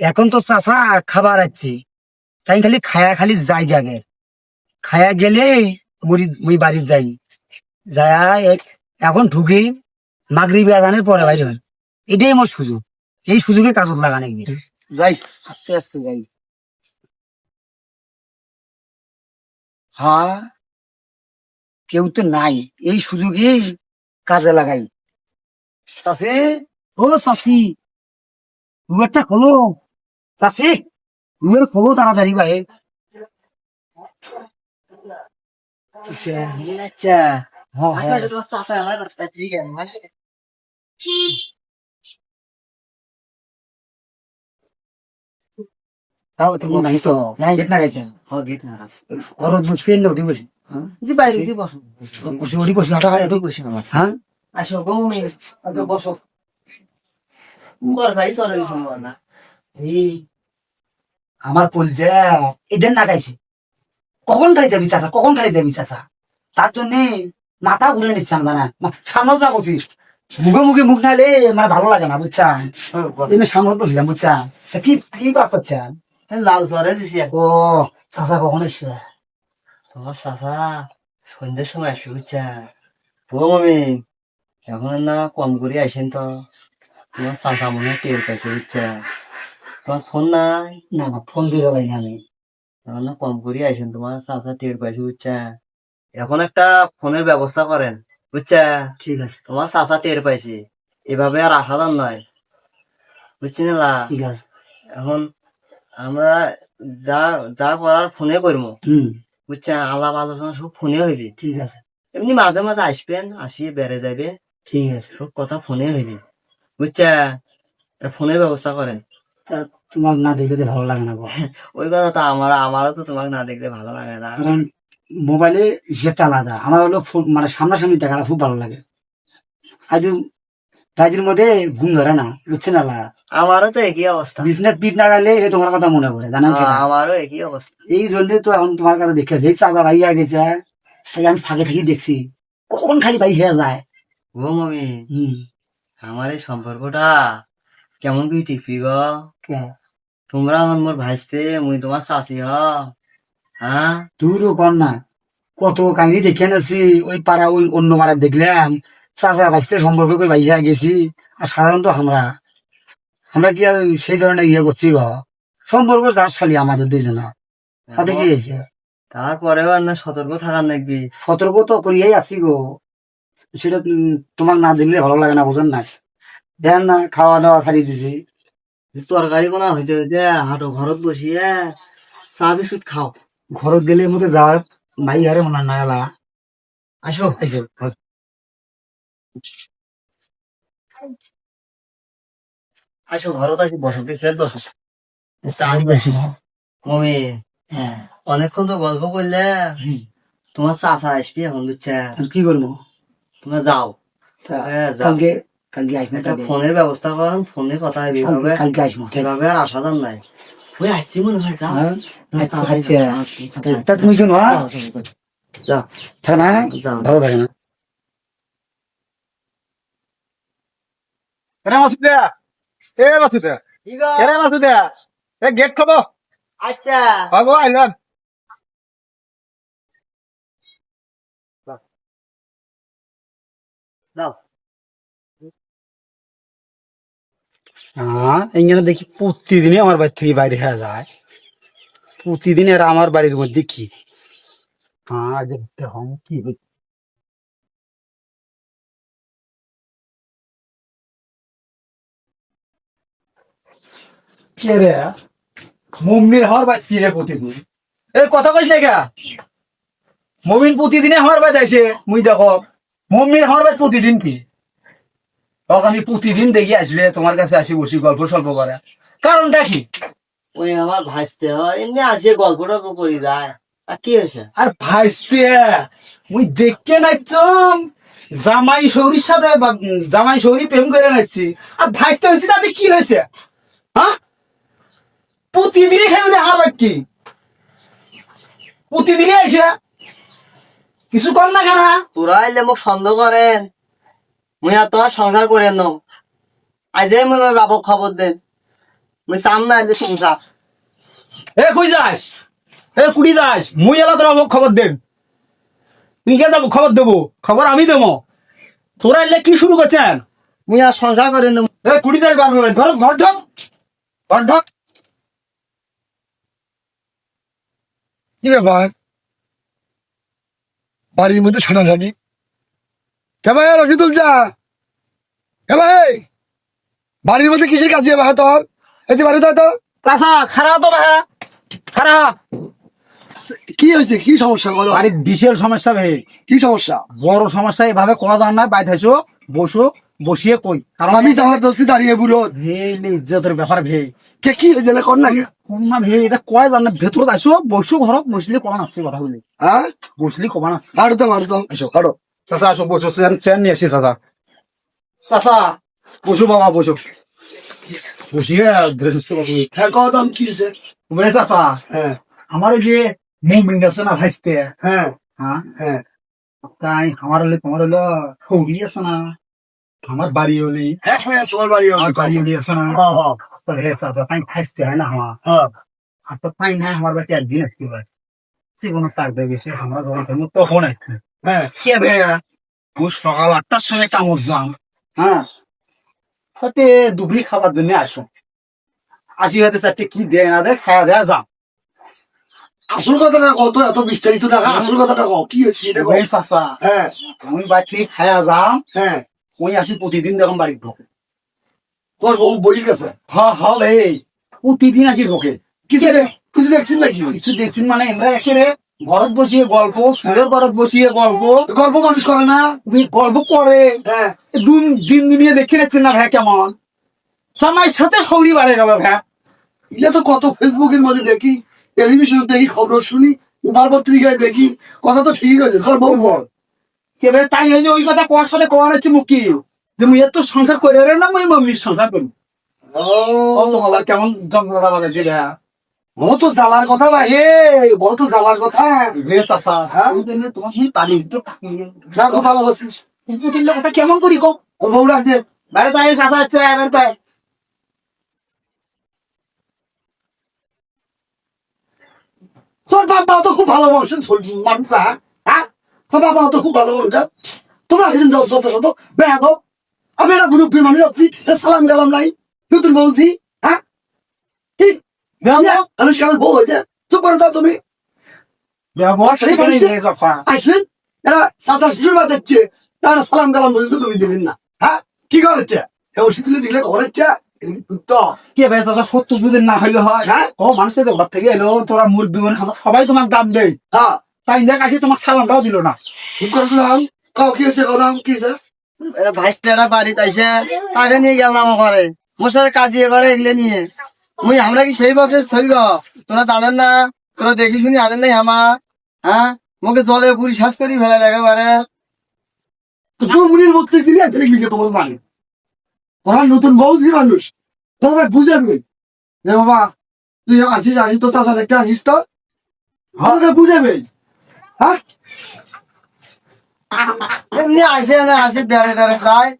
এখন তো চাষা খাবার আছি তাই খালি খায়া খালি যাই জানে খায়া গেলে মুই মুই বাড়ির যাই। যায়া এখন ঢুকি মাগরি আদানের পরে বাইরে হয় এটাই আমার সুযোগ। এই সুযোগে কাজত লাগানো যাই, আস্তে আস্তে যাই। হ্যাঁ কেউ তো নাই। এই সুযোগে কাজে লাগাই। চাষে ও চাষি একটা খোলো। চাষি উবের খোলো তাড়াতাড়ি ভাই আচ্ছা আচ্ছা। তাও তো নাই? তো নাই গেট না গেছে হ্যাঁ গেট না আছে ঘরত বসবে না দিবি দি বাইরে দি বসো বসে ওরি বসে হাঁটা এত বসে আমার হ্যাঁ আসো গমে আগে বসো বর গাড়ি চলে না এই আমার কলজা এদের না গাইছে কখন খাই যাবি চাচা? কখন খাই যাবি চাচা? তার জন্য মাথা ঘুরে নিচ্ছে আমরা না সামনেও যা বসি মুখে মুখে মুখ নাইলে মানে ভালো লাগে না বুঝছেন? সামনে বসলাম বুঝছেন? কি কি বাপ করছেন? লাউ জ্বরে দিছি ও চাচা কখন এসবে তোমার চাচা সন্ধ্যের সময় আসবে বুঝছা ও মামি এখন না কম করে আইসেন তো। তোমার চাচা মনে হয় টের পাইছে বুঝছা তোমার ফোন নাই? না ফোন দিয়ে পারি আমি। না কম করে আইসেন তোমার চাচা টের পাইছে বুঝছা? এখন একটা ফোনের ব্যবস্থা করেন বুঝছা? ঠিক আছে। তোমার চাচা টের পাইছে। এভাবে আর আসাদার নয়। বুঝছি না ঠিক আছে। এখন আমরা যা যা করার ফোনে করব। হুম। বুঝছা? আলাপ আলোচনা সব ফোনে হইবি। ঠিক আছে। এমনি মাঝে মাঝে আসবেন আসিয়ে বেড়ে যাবে ঠিক আছে। সব কথা ফোনে হইবি। বুঝছা? ফোনের ব্যবস্থা করেন। তা তোমার না দেখলে ভালো লাগে না ওই কথা তো আমার আমারও তো তোমাকে না দেখলে ভালো লাগে না। কারণ মোবাইলে যেটা আলাদা আমার হলো মানে সামনাসামনি দেখাটা খুব ভালো লাগে। আজ রাজের মধ্যে ঘুম ধরে না না আমারও তো একই অবস্থা। বিজনেস পিট না গেলে তোমার কথা মনে পড়ে জানেন? আমারও একই অবস্থা। এই জন্য তো এখন তোমার কাছে দেখে যে চাচা ভাইয়া গেছে আমি ফাঁকে থেকে দেখছি কখন খালি ভাই হয়ে যায়? ও মামি হম। আমার এই সম্পর্কটা কেমন কি টিপি গো? কে? তোমরা আমার মোর ভাইস্তে মুই তোমার চাচি হ। হ্যাঁ দূর কর না। কত কাহিনী দেখে নেছি ওই পাড়া ওই অন্য পাড়া দেখলাম। চাচা ভাইস্তে সম্পর্ক করে ভাইয়া গেছি আর সাধারণত আমরা। আমরা কি আর সেই ধরনের ইয়ে করছি গো? সম্পর্ক চাষ খালি আমাদের দুইজন তাতে কি হয়েছে? তারপরেও আর না সতর্ক থাকার নাকবি সতর্ক তো করিয়াই আছি গো। সেটা তোমার না দিলে ভালো লাগে না বোঝেন না দেন না খাওয়া দাওয়া ছাড়িয়ে দিছি। তরকারি কোনা হইতে হইতে হাঁটো ঘরত বসিয়ে চা বিস্কুট খাও। ঘরত গেলে মতো যাওয়ার ভাই হারে মনে হয় না এলা। আসো আইসো। আসো ঘরত আসি বসো বিস্কুট বসো। আমি বেশি মমি হ্যাঁ। অনেকক্ষণ তো গল্প করলে। তোমার চাচা আসবি এখন বুঝছে? কি করব? তোমরা যাও। তা হ্যাঁ, যাও। কালকে আসব ফোনের ব্যবস্থা করেন ফোনে কথা হবে এভাবে কালকে আসব এভাবে আর আসাদার নাই। ওই আসছি মনে হয় যাও হ্যাঁ? তুমি আচ্ছা, আচ্ছা। তুমি শোনো হ্যাঁ? যাও, যাও, যাও। যাও থাকে না যাও। ভালো থাকে না। এরে মাসুদে এ মাসুদে ঠিক মাসুদে এ গেট খব আচ্ছা। আগো আইলাম হ্যাঁ এইখানে দেখি প্রতিদিনই আমার বাড়ি থেকে বাইরে হয়ে যায় প্রতিদিন এরা আমার বাড়ির মধ্যে কি হ্যাঁ কি হচ্ছে। হওয়ার রে প্রতিদিন কথা প্রতিদিনে হওয়ার মুই দেখো মম্মির হওয়ার বাদ প্রতিদিন কি তখন আমি প্রতিদিন দেখি আসলে তোমার কাছে আসি বসি গল্প সল্প করে। কারণটা কি? ওই আমার ভাসতে হয় এমনি আসে গল্প টল্প করি যায়। আর কি হয়েছে? আর ভাইস্তে মুই দেখতে নাচছম জামাই সৌরির সাথে জামাই সৌরি প্রেম করে নাচছি আর ভাইস্তে হয়েছে তাতে কি হয়েছে? হ্যাঁ প্রতিদিনই সেগুলো আমার কি প্রতিদিনই এসে কিছু কর না কেনা তোরা এলে মোক সন্দেহ করেন। মুই আর তোমার সংসার করেন ন। আজ মুই আমার বাবক খবর দেন। মুই চাম না এলে সংসার। এ কই যাস? এ কুড়ি যাস? মুই এলা তোরা মোক খবর দেন তুই কে যাব? খবর দেবো? খবর আমি দেবো। তোরা এলে কি শুরু করছেন? মুই আর সংসার করে নেব এ কুড়ি যাস বার করে ধর ঘর ঢক। ঘর ঢক। কি ব্যাপার? বাড়ির মধ্যে ছানাছানি? কে ভাই রশিদুল চা। কে ভাই বাড়ির মধ্যে কিসের কাজ ভাই তোর? এতে বাড়ি তো। কাসা খারা তো ভাই খারা। কি হয়েছে? কি সমস্যা বলো? বাড়ির বিশাল সমস্যা ভাই। কি সমস্যা? বড় সমস্যা এভাবে না বাইরে আসো বসো বসিয়ে কই। কারণ আমি যাওয়ার দোষী দাঁড়িয়ে বুড়ো ভেই ইজ্জতের ব্যাপার ভেই। কে কি হয়েছে না কর না কে? কোন না ভেই এটা কয় জান না ভেতর আসো বসো ঘরত বসলে কমান আসছে কথা বলি। হ্যাঁ? বসলি কমান আসছে। তো তো চাচা আসো বসো চেয়ার চেয়ার নিয়ে আসি চাচা। চাচা বসো বাবা বসো। বসিয়ে সুস্থ বসো। হ্যাঁ কি বুঝলে চাচা হ্যাঁ। আমার যে মুভমেন্ট আছে না ভাইস্তে হ্যাঁ। হ্যাঁ? হ্যাঁ। তাই আমার হলে তোমার হলো সৌরি আছে না? আমার বাড়ি হলি। হ্যাঁ হ্যাঁ তোমার বাড়ি আমার বাড়ি হলি আছে না? হে চাচা তাই ভাইস্তে হয় না আমার। আর তো তাই না আমার বাড়িতে একদিন আসতে পারে জীবনে থাকবে বেশি আমরা যখন তখন আসছে হ্যাঁ। কে ভাইয়া আমি সকাল আটটার সময় কামড় যাম হ্যাঁ। হাতে খাবার জন্য আসো আসি হাতে চারটে কি দেয় না দেয় খাওয়া দেয়া যাম আসল কথাটা কত এত বিস্তারিত টাকা আসল কথাটা কও কি হয়েছে সেটা কও। চাচা। হ্যাঁ। আমি বাড়ি থেকে খাওয়া যাম। হ্যাঁ। ওই আসি প্রতিদিন দেখুন বাড়ি ঢোকে তোর বউ বলির কাছে হ্যাঁ হ্যাঁ এই প্রতিদিন আসি ঢোকে কিছু কিছু দেখছিস নাকি কিছু দেখছি মানে আমরা একেবারে ঘরত বসিয়ে গল্প সুন্দর ঘরত বসিয়ে গল্প গল্প মানুষ করে না? গল্প করে। হ্যাঁ। দিন দিন দুনিয়া দেখে নিচ্ছেন না ভাই কেমন? সময়ের সাথে সৌরি বাড়ে গেল ভাই এটা তো কত ফেসবুকের মধ্যে দেখি টেলিভিশন দেখি খবর শুনি বার পত্রিকায় দেখি কথা তো ঠিক আছে তোর বউ বল। কেবে তাই এই ওই কথা কোয়ার সাথে কোয়ার হচ্ছে মুখি যে মুই এত সংসার করে না মুই মম্মির সংসার করি ও। কেমন জঙ্গলা বাগাইছে ভাই বড় তো জ্বালার কথা ভাই এ বড় তো জ্বালার কথা। বেশ আসা হ্যাঁ? তোমার সেই বাড়ির তো না। খুব ভালো বলছিস কিন্তু কথা কেমন করি কো ও বউ ডাক দে। বাইরে তাই চাষা হচ্ছে এবার তাই তোর বাবা তো খুব ভালো মানুষ মানুষরা হ্যাঁ? তোর বাবা তো খুব ভালো মানুষ তোমরা কিন্তু যত যত বেড়া গো আমি একটা গ্রুপের মানুষ আছি সালাম গেলাম নাই নতুন বলছি হ্যাঁ কেন বউ হয়েছে চুপ করে দাও তুমি আসলেন এরা চাচা শ্বশুর বাদ দিচ্ছে তারা সালাম কালাম বলতে তুমি দিলেন না হ্যাঁ কি করেছে এ ওষুধ দিলে দিলে করেছে কে ভাই চাষা সত্য যদি না হইলে হয় হ্যাঁ ও মানুষের ঘর থেকে এলো তোরা মুরগি মানে সবাই তোমার দাম দেয় হ্যাঁ তাই দেখ আসি তোমার সালামটাও দিল না ঠিক করে দিলাম কাউ কি হয়েছে কথা কি হয়েছে বাড়িতে আইসে তাকে নিয়ে গেলাম করে মোর কাজিয়ে করে এগুলো নিয়ে মুই আমরা কি সেই ভাবে চলব তোরা জানেন না? তোরা দেখি শুনি আনেন নাই আমার হ্যাঁ? মুখে জলে পুরি শ্বাস করি ফেলে একেবারে। তোমার মানে। তোরা নতুন বউজি মানুষ। তোরা বুঝাবি যে বাবা, তুই আসিস আসিস তো চাচা দেখতে আসিস তো? আমাকে বুঝাবে হ্যাঁ? এমনি আসে না, আসে বেড়ে টেড়ে যায়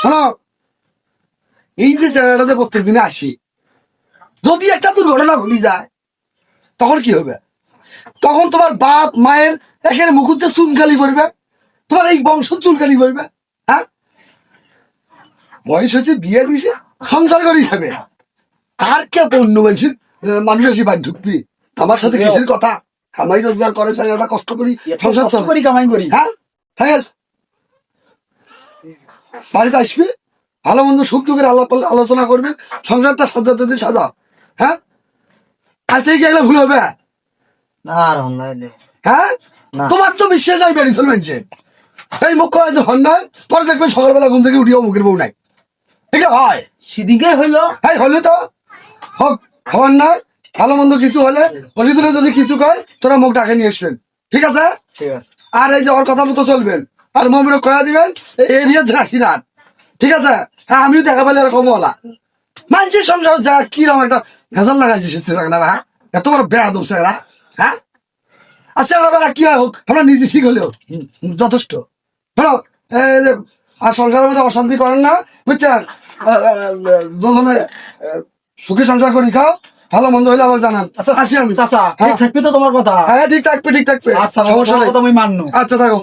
শোনো, এই যে ছেলেটা যে প্রত্যেক দিনে আসি যদি একটা দুর্ঘটনা ঘুরি যায় তখন কি হবে? তখন তোমার বাপ মায়ের এখানে মুখুতে চুনকালি করবে। তোমার এই বংশ চুনকালি করবে হ্যাঁ? বয়স হয়েছে বিয়ে দিছে সংসার করি খাবে। আর কে অন্য মানুষের মানুষ এসে বাড়ি ঢুকবি। আমার সাথে কিসের কথা? আমাই রোজগার করে ছেলেটা কষ্ট করি সংসার করি কামাই করি। হ্যাঁ? হ্যাঁ। বাড়িতে আসবে ভালো মন্দ সুখ দুঃখের আলাপ আলোচনা করবে সংসারটা সাজাতে সাজাও হ্যাঁ আজ থেকে কি এগুলো ভুল হবে আর হ্যাঁ তোমার তো বিশ্বাস নাই এই মুখ্য হয়তো হন না পরে দেখবেন সকালবেলা ঘুম থেকে উঠিও মুখের বউ নাই এটা হয় সেদিকে হইল হ্যাঁ হলে তো হোক না ভালো মন্দ কিছু হলে অজিতুলে যদি কিছু কয় তোরা মুখ ডাকে নিয়ে আসবেন ঠিক আছে ঠিক আছে আর এই যে ওর কথা মতো চলবেন আর মমিরও কয়া দিবেন এরিয়া রাখি না ঠিক আছে হ্যাঁ আমিও দেখা পেলে এরকম বলা মানুষের সংসার যা কীরকম একটা ভেজাল লাগাইছে সে না হ্যাঁ? এত বড় বেড়া দোষে হ্যাঁ? আচ্ছা বেড়া কি হয় হোক আমরা নিজে ঠিক হলেও যথেষ্ট। যে আর সংসারের মধ্যে অশান্তি করেন না বুঝছেন? দুজনে সুখী সংসার করি খাও ভালো মন্দ হইলে আবার জানান। আচ্ছা আসি আমি। চাচা হ্যাঁ। থাকবে তো তোমার কথা? হ্যাঁ ঠিক থাকবে ঠিক থাকবে। আচ্ছা সমস্যা কথা আমি মাননু। আচ্ছা থাকো।